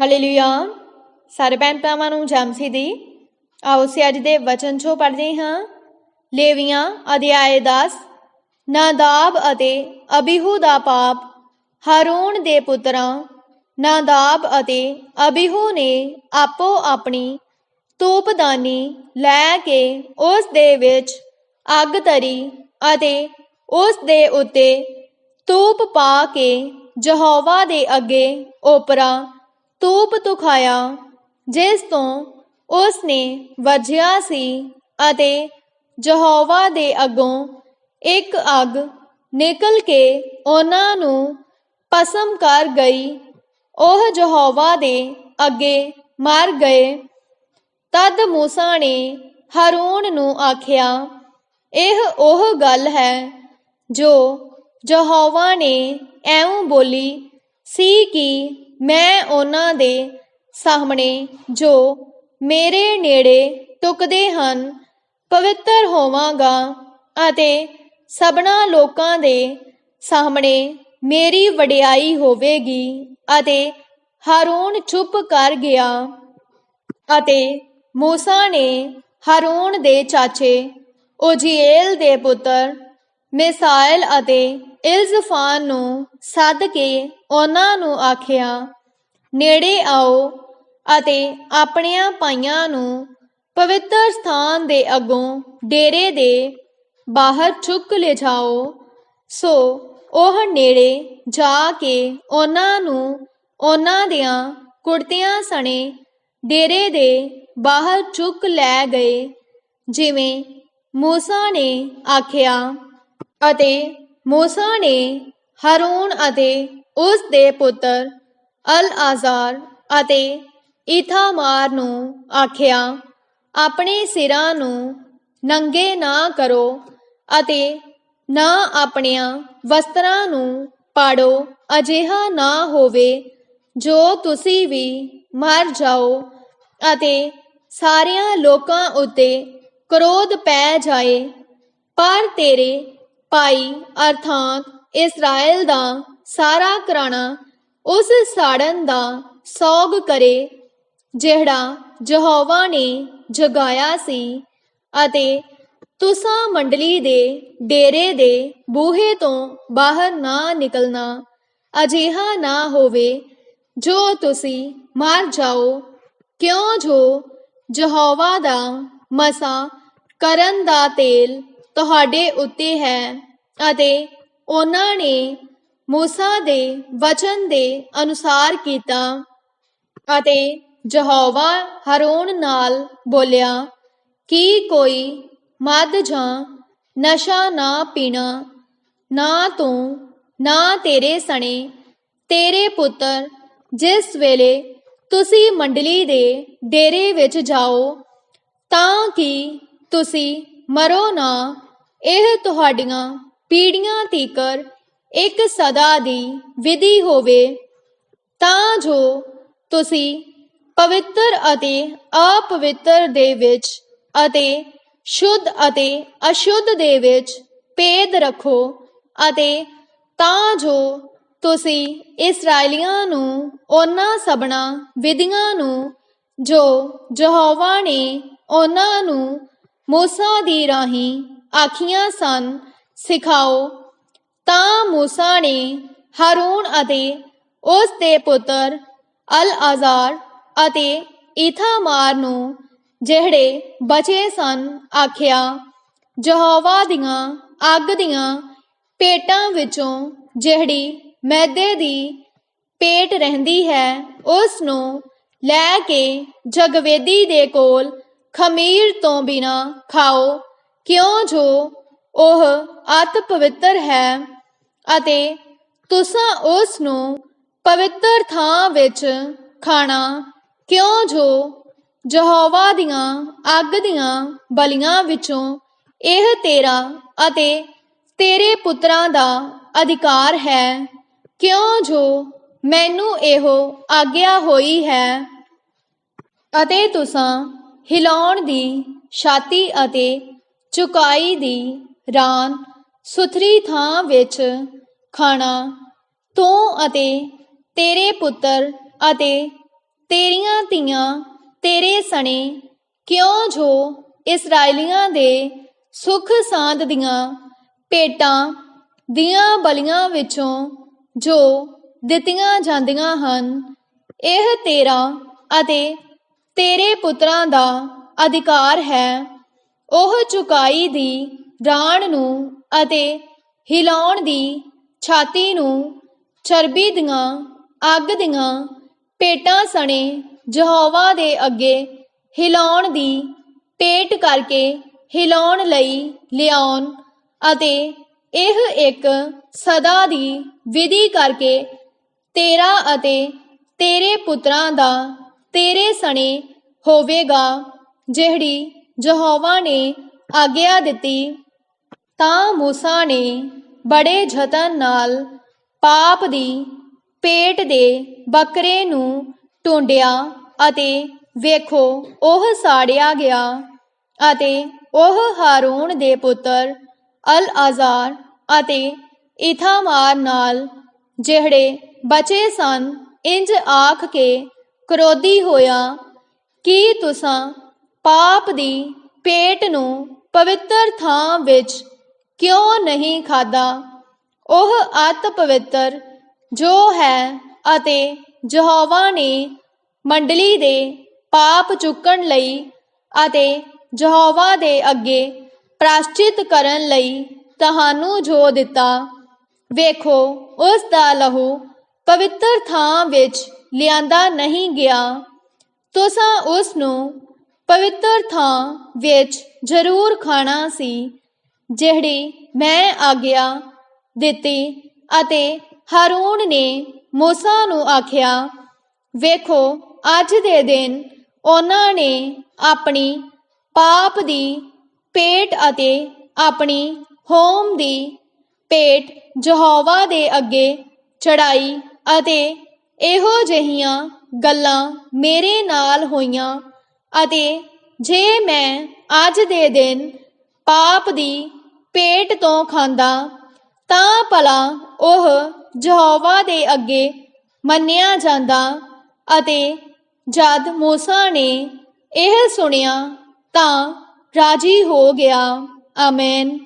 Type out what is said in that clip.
Hallelujah ਸਾਰੇ ਭੈਣ ਭਰਾਵਾਂ ਨੂੰ ਜਮਸੀ ਦੀ ਆਓ ਅਸੀਂ ਅੱਜ ਦੇ ਵਚਨ ਚੋਂ ਪੜ੍ਹਦੇ ਹਾਂ। ਲੇਵੀਆਂ, ਅਧਿਆਏ 10 ਨਾਦਾਬ ਅਤੇ ਅਬੀਹੂ ਦਾ ਪਾਪ ਹਰੂਣ ਦੇ ਪੁੱਤਰਾਂ, ਨਾਦਾਬ ਅਤੇ ਅਬੀਹੂ ਨੇ ਆਪੋ ਆਪਣੀ ਧੂਪਦਾਨੀ ਲੈ ਕੇ ਉਸ ਦੇ ਵਿੱਚ ਅੱਗ ਧਰੀ ਅਤੇ ਉਸ ਦੇ ਉੱਤੇ ਧੂਪ ਪਾ ਕੇ ਯਹੋਵਾ ਦੇ ਅੱਗੇ ਓਪਰਾ ਧੂਪ ਤੁਖਾਇਆ ਜਿਸ ਤੋਂ ਉਸ ਨੇ ਵਰਜਿਆ ਸੀ ਅਤੇ ਯਹੋਵਾ ਦੇ ਅੱਗੋਂ ਇੱਕ ਅੱਗ ਨਿਕਲ ਕੇ ਉਹਨਾਂ ਨੂੰ ਭਸਮ ਕਰ ਗਈ। ਉਹ ਯਹੋਵਾ ਦੇ ਅੱਗੇ ਮਰ ਗਏ। ਤਦ ਮੂਸਾ ਨੇ ਹਾਰੂਨ ਨੂੰ ਆਖਿਆ, ਇਹ ਉਹ ਗੱਲ ਹੈ ਜੋ ਯਹੋਵਾ ਨੇ ਐਉਂ ਬੋਲੀ ਸੀ ਕਿ ਮੈਂ ਉਹਨਾਂ ਦੇ ਸਾਹਮਣੇ ਜੋ ਮੇਰੇ ਨੇੜੇ ਟੁਕਦੇ ਹਨ, ਪਵਿੱਤਰ ਹੋਵਾਂਗਾ ਅਤੇ ਸਭਨਾ ਲੋਕਾਂ ਦੇ ਸਾਹਮਣੇ ਮੇਰੀ ਵਡਿਆਈ ਹੋਵੇਗੀ ਅਤੇ ਹਾਰੂਨ ਚੁੱਪ ਕਰ ਗਿਆ ਅਤੇ ਮੂਸਾ ਨੇ ਹਾਰੂਨ ਦੇ ਚਾਚੇ ਉਜੀਏਲ ਦੇ ਪੁੱਤਰ ਮਿਸਾਇਲ ਅਤੇ ਇਲਜ਼ਫਾਨ ਨੂੰ ਸੱਦ ਕੇ ਉਹਨਾਂ ਨੂੰ ਆਖਿਆ, ਨੇੜੇ ਆਓ ਅਤੇ ਆਪਣੀਆਂ ਪਾਈਆਂ ਨੂੰ ਪਵਿੱਤਰ ਸਥਾਨ ਦੇ ਅੱਗੋਂ ਡੇਰੇ ਦੇ ਬਾਹਰ ਚੁੱਕ ਲਿਜਾਓ। ਸੋ ਉਹ ਨੇੜੇ ਜਾ ਕੇ ਉਹਨਾਂ ਨੂੰ ਉਹਨਾਂ ਦੀਆਂ ਕੁੜਤੀਆਂ ਸਣੇ ਡੇਰੇ ਦੇ ਬਾਹਰ ਚੁੱਕ ਲੈ ਗਏ, ਜਿਵੇਂ ਮੂਸਾ ਨੇ ਆਖਿਆ ਅਤੇ ਮੂਸਾ ਨੇ ਹਾਰੂਨ ਅਤੇ ਉਸ ਦੇ ਪੁੱਤਰ ਅਲ ਆਜ਼ਾਰ ਅਤੇ ਇਥਾਮਾਰ ਨੂੰ ਆਖਿਆ, ਆਪਣੇ ਸਿਰਾਂ ਨੂੰ ਨੰਗੇ ਨਾ ਕਰੋ ਅਤੇ ਨਾ ਆਪਣੀਆਂ ਵਸਤਰਾਂ ਨੂੰ ਪਾੜੋ, ਅਜਿਹਾ ਨਾ ਹੋਵੇ ਜੋ ਤੁਸੀਂ ਵੀ ਮਰ ਜਾਓ ਅਤੇ ਸਾਰਿਆਂ ਲੋਕਾਂ ਉੱਤੇ ਕਰੋਧ ਪੈ ਜਾਏ, ਪਰ ਤੇਰੇ ਭਾਈ ਅਰਥਾਤ ਇਸਰਾਇਲ ਦਾ ਸਾਰਾ ਘਰਾਣਾ ਉਸ ਸਾੜਨ ਦਾ ਸੌਗ ਕਰੇ, ਜਿਹੜਾ ਯਹੋਵਾ ਨੇ ਜਗਾਇਆ ਸੀ ਅਤੇ ਤੁਸਾਂ ਮੰਡਲੀ ਦੇ ਡੇਰੇ ਦੇ ਬੂਹੇ ਤੋਂ ਬਾਹਰ ਨਾ ਨਿਕਲਣਾ ਅਜਿਹਾ ਨਾ ਹੋਵੇ, ਜੋ ਤੁਸੀਂ ਮਰ ਜਾਓ, ਕਿਉਂ ਜੋ ਯਹੋਵਾ ਦਾ ਮਸਾ ਕਰਨ ਦਾ ਤੇਲ ਤੁਹਾਡੇ ਉੱਤੇ ਹੈ। ਅਤੇ ਉਹਨਾਂ ਨੇ ਮੂਸਾ ਦੇ ਵਚਨ ਦੇ ਅਨੁਸਾਰ ਕੀਤਾ ਅਤੇ ਯਹੋਵਾ ਹਰੋਨ ਨਾਲ ਬੋਲਿਆ, ਕਿ ਕੋਈ ਮਦ ਜਾਂ ਨਸ਼ਾ ਨਾ ਪੀਣਾ, ਨਾ ਤੂੰ, ਨਾ ਤੇਰੇ ਸਣੇ, ਤੇਰੇ ਪੁੱਤਰ, ਜਿਸ ਵੇਲੇ ਤੁਸੀਂ ਮੰਡਲੀ ਦੇ ਡੇਰੇ ਵਿੱਚ ਜਾਓ, ਤਾਂ ਕਿ ਤੁਸੀਂ ਮਰੋ ਨਾ, ਇਹ ਤੁਹਾਡੀਆਂ ਪੀੜੀਆਂ ਤੀਕਰ ਇੱਕ ਸਦਾ ਦੀ ਵਿਧੀ ਹੋਵੇ, ਤਾਂ ਜੋ ਤੁਸੀਂ ਪਵਿੱਤਰ ਅਤੇ ਅਪਵਿੱਤਰ ਦੇ ਵਿੱਚ ਅਤੇ ਸ਼ੁੱਧ ਅਤੇ ਅਸ਼ੁੱਧ ਦੇ ਵਿੱਚ ਭੇਦ ਰੱਖੋ ਅਤੇ ਤਾਂ ਜੋ ਤੁਸੀਂ ਇਸرائیਲੀਆਂ ਨੂੰ ਉਹਨਾਂ ਸਬਣਾ ਵਿਧੀਆਂ ਨੂੰ ਜੋ ਯਹੋਵਾ ਨੇ ਉਹਨਾਂ ਨੂੰ ਮੂਸਾ ਦੀ ਰਾਹੀਂ ਆਖੀਆਂ ਸਨ ਸਿਖਾਓ। ਤਾਂ ਮੂਸਾ ਨੇ ਹਾਰੂਨ ਅਤੇ ਉਸ ਦੇ ਪੁੱਤਰ ਅਲ ਅਜ਼ਾਰ ਅਤੇ ਇਥਾਮਾਰ ਨੂੰ ਜਿਹੜੇ ਬਚੇ ਸਨ ਆਖਿਆ, ਯਹੋਵਾ ਦੀਆਂ ਅੱਗ ਦੀਆਂ ਪੇਟਾਂ ਵਿੱਚੋਂ ਜਿਹੜੀ ਮੈਦੇ ਦੀ ਪੇਟ ਰਹਿੰਦੀ ਹੈ, ਉਸ ਨੂੰ ਲੈ ਕੇ ਜਗਵੇਦੀ ਦੇ ਕੋਲ ਖਮੀਰ ਤੋਂ ਬਿਨਾ ਖਾਓ। ਕਿਉਂ ਜੋ ਉਹ ਅਤ ਪਵਿੱਤਰ ਹੈ ਅਤੇ ਤੁਸਾਂ ਉਸ ਨੂੰ ਪਵਿੱਤਰ ਥਾਂ ਵਿੱਚ ਖਾਣਾ ਕਿਉਂ ਜੋ ਯਹੋਵਾ ਦੀਆਂ ਅੱਗ ਦੀਆਂ ਬਲੀਆਂ ਵਿੱਚੋਂ ਇਹ ਤੇਰਾ ਅਤੇ ਤੇਰੇ ਪੁੱਤਰਾਂ ਦਾ ਅਧਿਕਾਰ ਹੈ। ਕਿਉਂ ਜੋ ਮੈਨੂੰ ਇਹੋ ਆਗਿਆ ਹੋਈ ਹੈ ਅਤੇ ਤੁਸਾਂ ਹਿਲਾਉਣ ਦੀ ਛਾਤੀ ਅਤੇ ਚੁਕਾਈ ਦੀ ਰਾਨ ਸੁਥਰੀ ਥਾਂ ਵਿੱਚ ਖਾਣਾ, ਤੂੰ ਅਤੇ ਤੇਰੇ ਪੁੱਤਰ ਅਤੇ ਤੇਰੀਆਂ ਧੀਆਂ, ਤੇਰੇ ਸਣੇ ਕਿਉਂ ਜੋ ਇਸرائیਲੀਆਂ ਦੇ ਸੁਖ ਸਾਂਦ ਦੀਆਂ ਪੇਟਾਂ ਦੀਆਂ ਬਲੀਆਂ ਵਿੱਚੋਂ ਜੋ ਦਿੱਤੀਆਂ ਜਾਂਦੀਆਂ ਹਨ, ਇਹ ਤੇਰਾ ਅਤੇ ਤੇਰੇ ਪੁੱਤਰਾਂ ਦਾ ਅਧਿਕਾਰ ਹੈ। ਉਹ ਚੁਕਾਈ ਦੀ ਰਾਣ ਨੂੰ ਅਤੇ ਹਿਲਾਉਣ ਦੀ ਛਾਤੀ ਨੂੰ ਚਰਬੀ ਦੀਆਂ, ਅੱਗ ਦੀਆਂ ਪੇਟਾਂ ਸਣੇ ਯਹੋਵਾ ਦੇ ਅੱਗੇ ਹਿਲਾਉਣ ਦੀ ਪੇਟ ਕਰਕੇ ਹਿਲਾਉਣ ਲਈ ਲਿਆਉਣ ਅਤੇ ਇਹ ਇੱਕ ਸਦਾ ਦੀ ਵਿਧੀ ਕਰਕੇ ਤੇਰਾ ਅਤੇ ਤੇਰੇ ਪੁੱਤਰਾਂ ਦਾ ਤੇਰੇ ਸਣੇ ਹੋਵੇਗਾ, ਜਿਹੜੀ ਯਹੋਵਾ ਨੇ ਆਗਿਆ ਦਿੱਤੀ। ਤਾਂ ਮੂਸਾ ਨੇ ਬੜੇ ਯਤਨ ਨਾਲ ਪਾਪ ਦੀ ਪੇਟ ਦੇ ਬੱਕਰੇ ਨੂੰ ਟੁੰਡਿਆ ਅਤੇ ਵੇਖੋ, ਉਹ ਸਾੜਿਆ ਗਿਆ ਅਤੇ ਉਹ ਹਾਰੂਨ ਦੇ ਪੁੱਤਰ ਅਲ ਅਜ਼ਾਰ ਅਤੇ ਇਥਾਮਾਰ ਨਾਲ ਜਿਹੜੇ ਬਚੇ ਸਨ, ਇੰਜ ਆਖ ਕੇ ਕਰੋਧੀ ਹੋਇਆ, ਕੀ ਤੁਸਾਂ ਪਾਪ ਦੀ ਪੇਟ ਨੂੰ ਪਵਿੱਤਰ ਥਾਂ ਵਿੱਚ ਕਿਉਂ ਨਹੀਂ ਖਾਦਾ ਉਹ ਅਤ ਪਵਿੱਤਰ, ਜੋ ਹੈ ਅਤੇ ਯਹੋਵਾ ਨੇ ਮੰਡਲੀ ਦੇ ਪਾਪ ਚੁੱਕਣ ਲਈ ਅਤੇ ਯਹੋਵਾ ਦੇ ਅੱਗੇ ਪ੍ਰਾਸ਼ਚਿਤ ਕਰਨ ਲਈ ਤੁਹਾਨੂੰ ਜੋ ਦਿੱਤਾ, ਵੇਖੋ, ਉਸ ਦਾ ਲਹੂ ਪਵਿੱਤਰ ਥਾਂ ਵਿੱਚ ਲਿਆਂਦਾ ਨਹੀਂ ਗਿਆ। ਤੁਸਾਂ ਉਸ ਨੂੰ ਪਵਿੱਤਰ ਥਾਂ ਵਿੱਚ ਜ਼ਰੂਰ ਖਾਣਾ ਸੀ। ਜਿਹੜੀ ਮੈਂ ਆਗਿਆ ਦਿੱਤੀ ਅਤੇ ਹਾਰੂਨ ਨੇ ਮੂਸਾ ਨੂੰ ਆਖਿਆ, ਵੇਖੋ, ਅੱਜ ਦੇ ਦਿਨ ਉਹਨਾਂ ਨੇ ਆਪਣੀ ਪਾਪ ਦੀ ਪੇਟ ਅਤੇ ਆਪਣੀ ਹੋਮ ਦੀ ਪੇਟ ਯਹੋਵਾ ਦੇ ਅੱਗੇ ਚੜਾਈ ਅਤੇ ਇਹੋ ਜਿਹੀਆਂ ਗੱਲਾਂ ਮੇਰੇ ਨਾਲ ਹੋਈਆਂ ਅਤੇ ਜੇ ਮੈਂ ਅੱਜ ਦੇ ਦਿਨ ਪਾਪ ਦੀ ਪੇਟ ਤੋਂ ਖਾਂਦਾ, ਤਾਂ ਭਲਾ ਉਹ ਯਹੋਵਾ ਦੇ ਅੱਗੇ ਮੰਨਿਆ ਜਾਂਦਾ ਅਤੇ ਜਦ ਮੂਸਾ ਨੇ ਇਹ ਸੁਣਿਆ ਤਾਂ ਰਾਜੀ ਹੋ ਗਿਆ। ਆਮੇਨ।